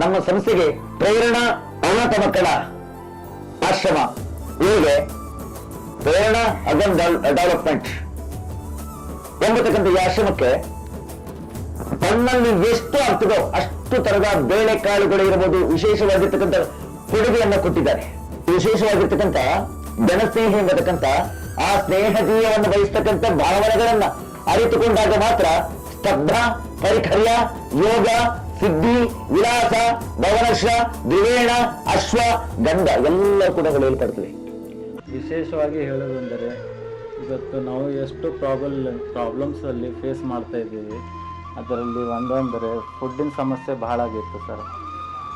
ನಮ್ಮ ಸಂಸ್ಥೆಗೆ ಪ್ರೇರಣಾ ಅನಾಥ ಮಕ್ಕಳ ಆಶ್ರಮ. ಹೀಗೆ ಪ್ರೇರಣಾ ಅಗನ್ ಡೆವಲಪ್ಮೆಂಟ್ ಎಂಬತಕ್ಕಂಥ ಈ ಆಶ್ರಮಕ್ಕೆ ತನ್ನಲ್ಲಿ ಎಷ್ಟು ಆಗ್ತದೋ ಅಷ್ಟು ತರದ ಬೇಳೆಕಾಳುಗಳು ಇರಬಹುದು. ವಿಶೇಷವಾಗಿರ್ತಕ್ಕಂಥ ಕೊಡುಗೆಯನ್ನ ಕೊಟ್ಟಿದ್ದಾರೆ. ವಿಶೇಷವಾಗಿರ್ತಕ್ಕಂಥ ಜನಸ್ನೇಹಿ ಎಂಬತಕ್ಕಂಥ ಆ ಸ್ನೇಹ ಜೀವವನ್ನು ಬಯಸ್ತಕ್ಕಂಥ ಭಾವನೆಗಳನ್ನ ಅರಿತುಕೊಂಡಾಗ ಮಾತ್ರ ಸ್ತಬ್ಧ, ಪರಿಕರ್ಯ, ಯೋಗ ಸಿದ್ಧಿ, ವಿಲಾಸ, ಭವನಶ, ದ್ರಿವೇಣ, ಅಶ್ವ, ಗಂಧ ಎಲ್ಲ ಕೂಡ ಹೇಳ್ಪಡ್ತೀವಿ ವಿಶೇಷವಾಗಿ ಹೇಳೋದೆಂದರೆ ಇವತ್ತು ನಾವು ಎಷ್ಟು ಪ್ರಾಬ್ಲಮ್ ಪ್ರಾಬ್ಲಮ್ಸಲ್ಲಿ ಫೇಸ್ ಮಾಡ್ತಾ ಇದ್ದೀವಿ, ಅದರಲ್ಲಿ ಒಂದಂದರೆ ಫುಡ್ಡಿನ ಸಮಸ್ಯೆ ಬಹಳ ಆಗಿತ್ತು ಸರ್.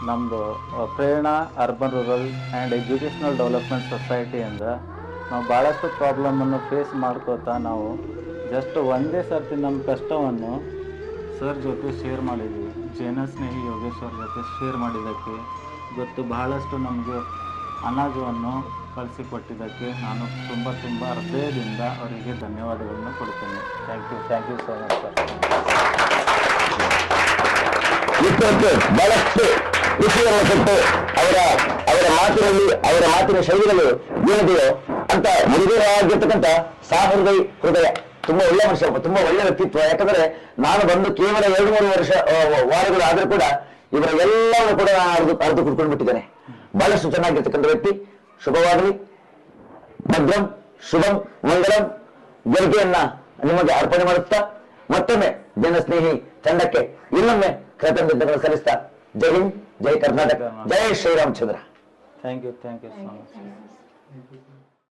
ನಮ್ಮದು Prerana urban rural and educational development ಸೊಸೈಟಿಯಿಂದ ನಾವು ಭಾಳಷ್ಟು ಪ್ರಾಬ್ಲಮನ್ನು ಫೇಸ್ ಮಾಡ್ಕೋತಾ ನಾವು ಜಸ್ಟ್ ಒಂದೇ ಸರ್ತಿ ನಮ್ಮ ಕಷ್ಟವನ್ನು ಸರ್ ಜೊತೆ ಶೇರ್ ಮಾಡಿದ್ವಿ ಜೈನ ಸ್ನೇಹಿ ಯೋಗೇಶ್ವರ್ ಜೊತೆ ಶೇರ್ ಮಾಡಿದ್ದಕ್ಕೆ ಇವತ್ತು ಬಹಳಷ್ಟು ನಮಗೆ ಅನಾಜವನ್ನು ಕಳಿಸಿಕೊಟ್ಟಿದ್ದಕ್ಕೆ ನಾನು ತುಂಬ ತುಂಬ ಹೃದಯದಿಂದ ಅವರಿಗೆ ಧನ್ಯವಾದಗಳನ್ನು ಕೊಡ್ತೇನೆ. Thank you thank you so much sir ಬಹಳಷ್ಟು ವಿಷಯವನ್ನು ಕೊಟ್ಟು ಅವರ ಅವರ ಮಾತಿನಲ್ಲಿ, ಅವರ ಮಾತಿನ ಶೈಲಿಗಳು ಏನಿದೆಯೋ ಅಂತ ಮೃದುವಾಗಿರ್ತಕ್ಕಂಥ ಸಾಹೃದಯ ಹೃದಯ ತುಂಬಾ ಒಳ್ಳೆ ಮನುಷ್ಯ ತುಂಬಾ ಒಳ್ಳೆ ವ್ಯಕ್ತಿತ್ವ. ಯಾಕಂದ್ರೆ ನಾನು ಬಂದು ಕೇವಲ ಎರಡು ಮೂರು ವರ್ಷ ವಾರಗಳು ಆದ್ರೂ ಕೂಡ ಇವರ ಎಲ್ಲವನ್ನು ಕೂಡ ನಾನು ಅರ್ದು ಅರ್ದು ಕುಡ್ಕೊಂಡು ಬಿಟ್ಟಿದ್ದೇನೆ ಬಹಳಷ್ಟು ಚೆನ್ನಾಗಿರ್ತಕ್ಕಂಥ ವ್ಯಕ್ತಿ. ಶುಭವಾಗಲಿ. ಭದ್ರಂ ಶುಭಂ ಮಂಗಳಂ. ಗೆಲ್ಗೆಯನ್ನ ನಿಮಗೆ ಅರ್ಪಣೆ ಮಾಡುತ್ತಾ ಮತ್ತೊಮ್ಮೆ ಜನಸ್ನೇಹಿ ತಂಡಕ್ಕೆ ಇನ್ನೊಮ್ಮೆ ಕೃತಜ್ಞತೆಗಳು ಸಲ್ಲಿಸ್ತಾ ಜೈ ಹಿಂದ್ ಜೈ ಕರ್ನಾಟಕ. ಜೈ Sriramachandra. Thank you thank you so much